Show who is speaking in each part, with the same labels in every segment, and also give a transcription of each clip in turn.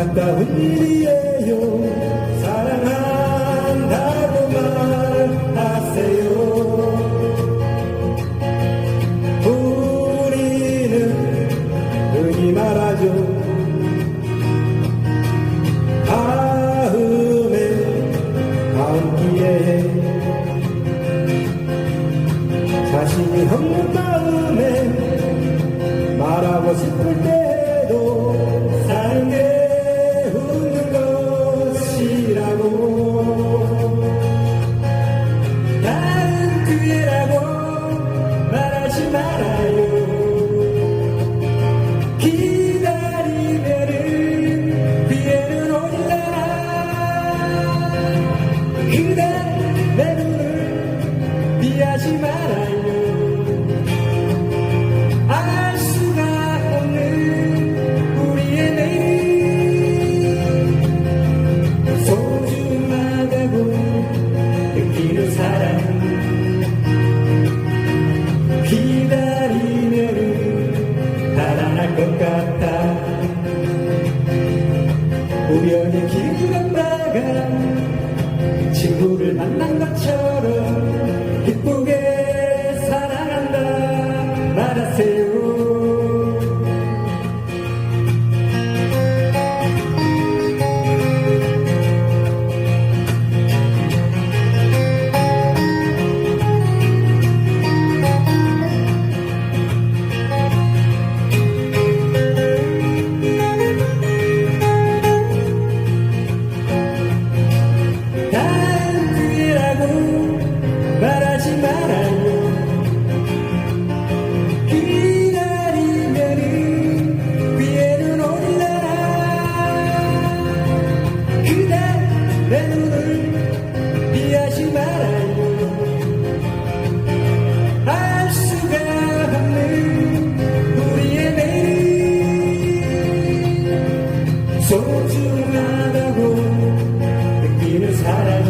Speaker 1: 아름다운 일이에요? 사랑한다고 말하세요. 우리는 흔히 말하죠. 다음에 다음 기회에 자신이 없는 마음에 말하고 싶을 때 우연히 길 걷다가 친구를 만난 것처럼 기쁘게 사 소중하다고 느끼는 사랑은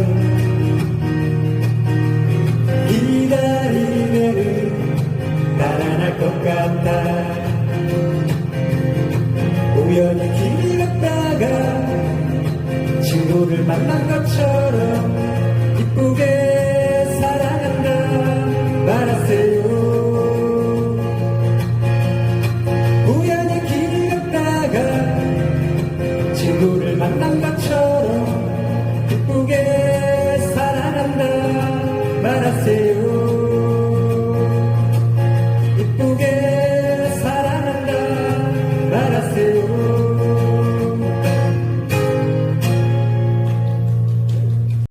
Speaker 1: 기다리면은 달아날 것 같다 우연히 길 걷다가 친구를 만난 것처럼 기쁘게 것